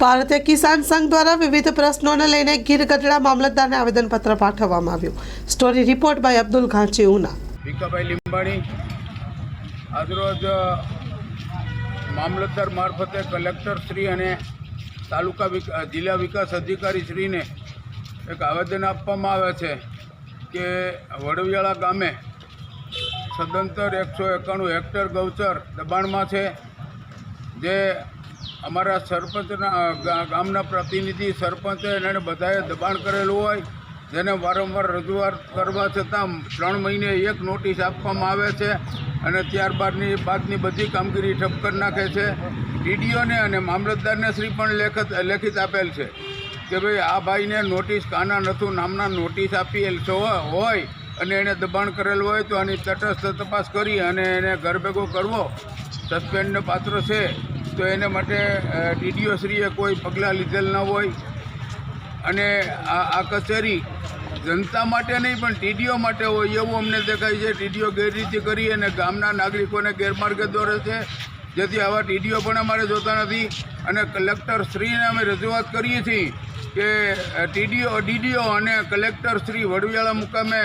ભારતીય કિસાન સંઘ દ્વારા વિવિધ પ્રશ્નોને લઈને ગીર ગઢડા મામલતદારને આવેદનપત્ર પાઠવવામાં આવ્યું. Story report by Abdul Ghanchi, Una. Bhikhabhai Limbani, આજરોજ મામલતદાર મારફતે કલેક્ટર શ્રી અને તાલુકા જિલ્લા વિકાસ અધિકારી શ્રીને એક આવેદન આપવામાં આવે છે કે વડવિયાળા ગામે સદંતર એકસો એકાણું હેક્ટર ગૌચર દબાણમાં છે, જે અમારા સરપંચના ગામના પ્રતિનિધિ સરપંચે એને બધાએ દબાણ કરેલું હોય, જેને વારંવાર રજૂઆત કરવા છતાં ત્રણ મહિને એક નોટિસ આપવામાં આવે છે અને ત્યારબાદની, બાદની બધી કામગીરી ઠપ કરી નાખે છે. ડીડીઓને અને મામલતદારને શ્રી પણ લેખિત લેખિત આપેલ છે કે ભાઈ આ ભાઈને નોટિસ કાના નથું નામના નોટિસ આપેલ છો, હોય અને એણે દબાણ કરેલું હોય તો આની તટસ્થ તપાસ કરી અને એને ઘર ભેગો કરવો. સસ્પેન્ડને પાત્ર છે. તો એને માટે ડીડીઓશ્રીએ કોઈ પગલાં લીધેલ ન હોય. અને આ કચેરી જનતા માટે નહીં, પણ ટીડીઓ માટે હોય એવું અમને દેખાય છે. ટીડીઓ ગેરરીતિ કરી અને ગામના નાગરિકોને ગેરમાર્ગે દોરે છે. જેથી આવા ટીડીઓ પણ અમારે જોતા નથી. અને કલેક્ટર શ્રીને અમે રજૂઆત કરીએ છીએ કે ટીડીઓ, ડીડીઓ અને કલેક્ટર શ્રી વડવિયાળા મુકામે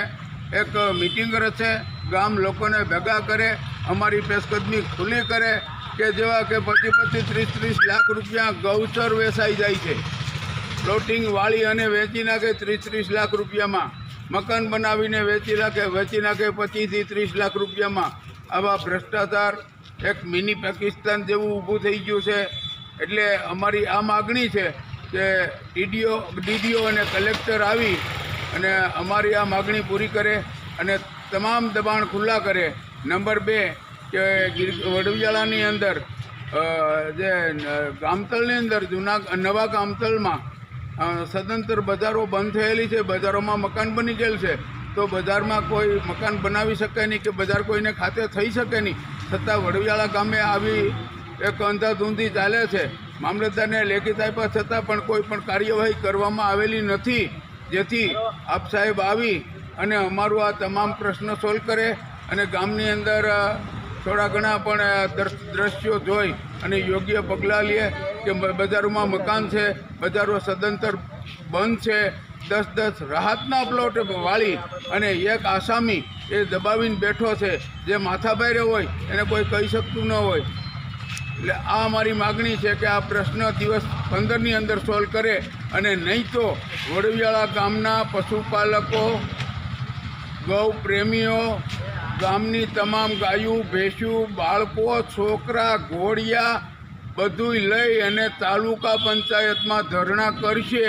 એક મિટિંગ રચે. ગામ લોકોને ભેગા કરે, અમારી પેશકદમી ખુલ્લી કરે. કે જેવા કે પચીસ પચીસ, ત્રીસ ત્રીસ લાખ રૂપિયા ગૌચર વેચાઈ જાય છે. પ્લોટિંગ વાળી અને વેચી નાખે ત્રીસ ત્રીસ લાખ રૂપિયામાં. મકાન બનાવીને વેચી નાખે વેચી નાખે પચીસથી ત્રીસ લાખ રૂપિયામાં. આવા ભ્રષ્ટાચાર એક મિની પાકિસ્તાન જેવું ઊભું થઈ ગયું છે. એટલે અમારી આ માગણી છે કે ડીડીઓ ડીડીઓ અને કલેક્ટર આવી અને અમારી આ માગણી પૂરી કરે અને તમામ દબાણ ખુલ્લા કરે. નંબર બે કે વડવિયાળાની અંદર જે ગામતલની અંદર, જૂના, નવા ગામતલમાં સદંતર બજારો બંધ થયેલી છે, બજારોમાં મકાન બની ગયેલ છે, તો બજારમાં કોઈ મકાન બનાવી શકે નહીં કે બજાર કોઈને ખાતે થઈ શકે નહીં. છતાં વડવિયાળા ગામે આવી એક અંધાધૂંધી ચાલે છે. મામલતદારને લેખિત આપ્યા છતાં પણ કોઈ પણ કાર્યવાહી કરવામાં આવેલી નથી. જેથી આપ સાહેબ આવી અને અમારું આ તમામ પ્રશ્ન સોલ્વ કરે અને ગામની અંદર થોડા ઘણા પણ દ્રશ્યો જોઈ અને યોગ્ય પગલાં લે કે બજારોમાં મકાન છે, બજારો સદંતર બંધ છે, દસ દસ રાહતના પ્લોટ વાળી અને એક આસામી એ દબાવીને બેઠો છે, જે માથા રહ્યો હોય, એને કોઈ કહી શકતું ન હોય. એટલે આ મારી માગણી છે કે આ પ્રશ્ન દિવસ પંદરની અંદર સોલ્વ કરે અને નહીં તો વડવિયાળા ગામના પશુપાલકો ગૌ પ્રેમીઓ ગામની તમામ ગાયું ભેંસું બાળકો છોકરા ઘોડિયા બધુંય લઈ અને તાલુકા પંચાયતમાં ધરણા કરશે.